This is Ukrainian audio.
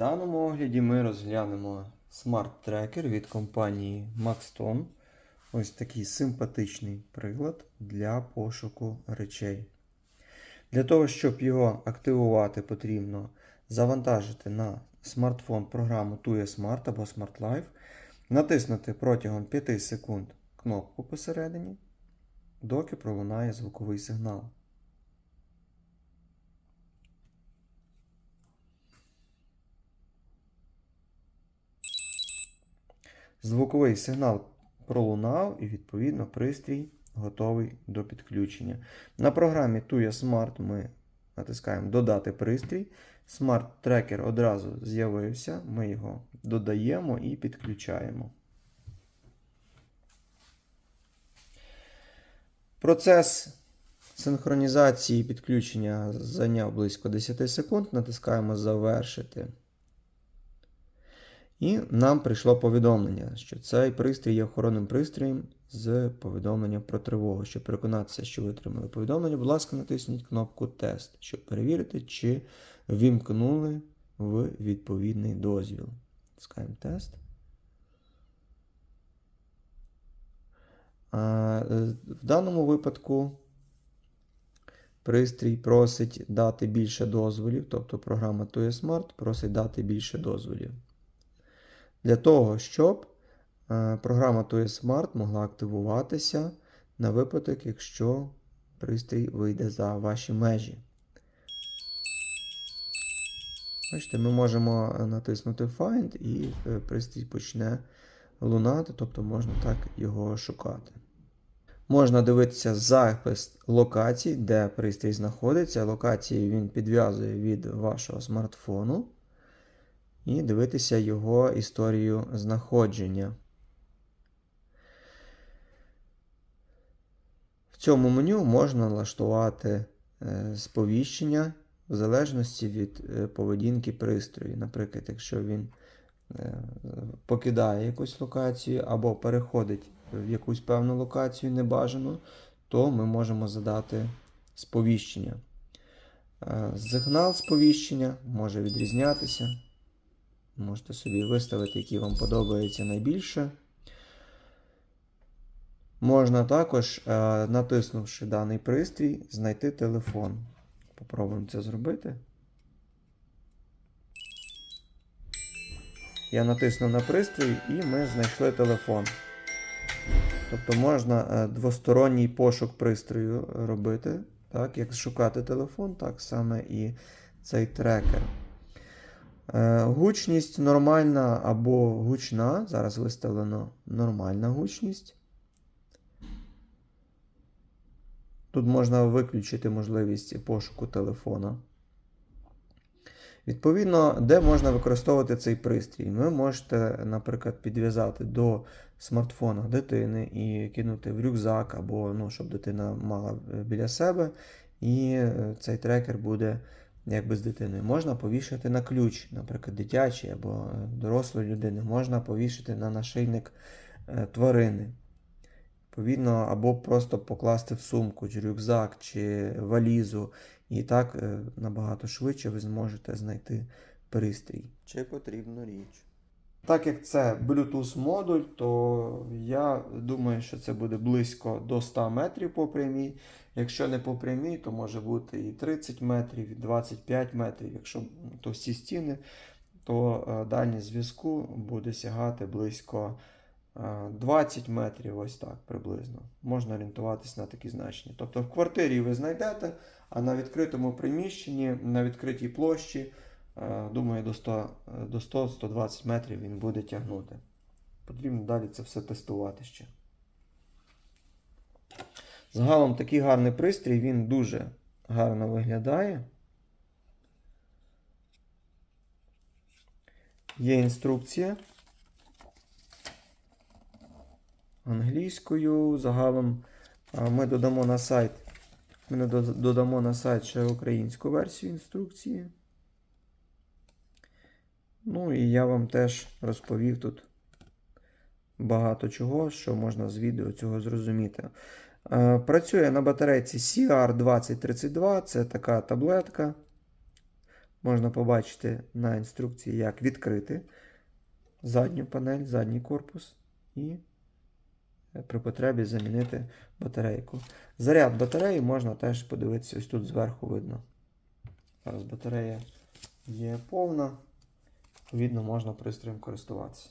даному огляді ми розглянемо смарт-трекер від компанії Maxton. Ось такий симпатичний приклад для пошуку речей. Для того, щоб його активувати, потрібно завантажити на смартфон програму TUE Smart або Smart Life, натиснути протягом 5 секунд кнопку посередині, доки пролунає звуковий сигнал. Звуковий сигнал пролунав і, відповідно, пристрій готовий до підключення. На програмі TUE Smart ми натискаємо Додати пристрій. Smart Tracker одразу з'явився. Ми його додаємо і підключаємо. Процес синхронізації підключення зайняв близько 10 секунд. Натискаємо Завершити. І нам прийшло повідомлення, що цей пристрій є охоронним пристроєм з повідомленням про тривогу. Щоб переконатися, що ви отримали повідомлення, будь ласка, натисніть кнопку Тест, щоб перевірити, чи вімкнули в відповідний дозвіл. Натискаємо тест. А, В даному випадку пристрій просить дати більше дозволів, тобто програма TUE Smart просить дати більше дозволів. Для того, щоб е, програма TUE Smart могла активуватися на випадок, якщо пристрій вийде за ваші межі. Бачите, ми можемо натиснути Find і е, пристрій почне лунати, тобто можна так його шукати. Можна дивитися захист локацій, де пристрій знаходиться. Локації він підв'язує від вашого смартфону і дивитися його історію знаходження. В цьому меню можна налаштувати е, сповіщення в залежності від е, поведінки пристрою. Наприклад, якщо він е, покидає якусь локацію або переходить в якусь певну локацію небажану, то ми можемо задати сповіщення. Сигнал сповіщення може відрізнятися. Можете собі виставити, які вам подобаються найбільше. Можна також, е, натиснувши даний пристрій, знайти телефон. Попробуємо це зробити. Я натиснув на пристрій і ми знайшли телефон. Тобто можна е, двосторонній пошук пристрою робити. Так, Як шукати телефон, так саме і цей трекер. Е, гучність нормальна або гучна. Зараз виставлено нормальна гучність. Тут можна виключити можливість пошуку телефона. Відповідно, де можна використовувати цей пристрій? Ви можете, наприклад, підв'язати до смартфона дитини і кинути в рюкзак, або ну, щоб дитина мала біля себе, і е, цей трекер буде якби з дитиною. Можна повішати на ключ, наприклад, дитячий або е, дорослої людини, можна повішати на нашийник е, тварини. Відповідно, або просто покласти в сумку, чи рюкзак, чи валізу. І так е, набагато швидше ви зможете знайти пристрій. Чи потрібну річ. Так як це Bluetooth модуль, то я думаю, що це буде близько до 100 метрів по прямій. Якщо не по прямій, то може бути і 30 метрів, і 25 метрів. Якщо товсті стіни, то е, дальність зв'язку буде сягати близько 20 е, метрів, ось так приблизно. Можна орієнтуватися на такі значення. Тобто в квартирі ви знайдете, а на відкритому приміщенні, на відкритій площі. Е, думаю, до 100-120 метрів він буде тягнути. Потрібно далі це все тестувати ще. Загалом такий гарний пристрій, він дуже гарно виглядає. Є інструкція англійською. Загалом ми додамо на сайт. Ми додамо на сайт ще українську версію інструкції. Ну і я вам теж розповів тут багато чого, що можна з відео цього зрозуміти. Е, працює на батарейці CR2032, це така таблетка. можна побачити на інструкції, як відкрити задню панель, задній корпус і е, при потребі замінити батарейку. Заряд батареї можна теж подивитися, ось тут зверху видно. Зараз батарея є повна, відповідно, можна пристроєм користуватися.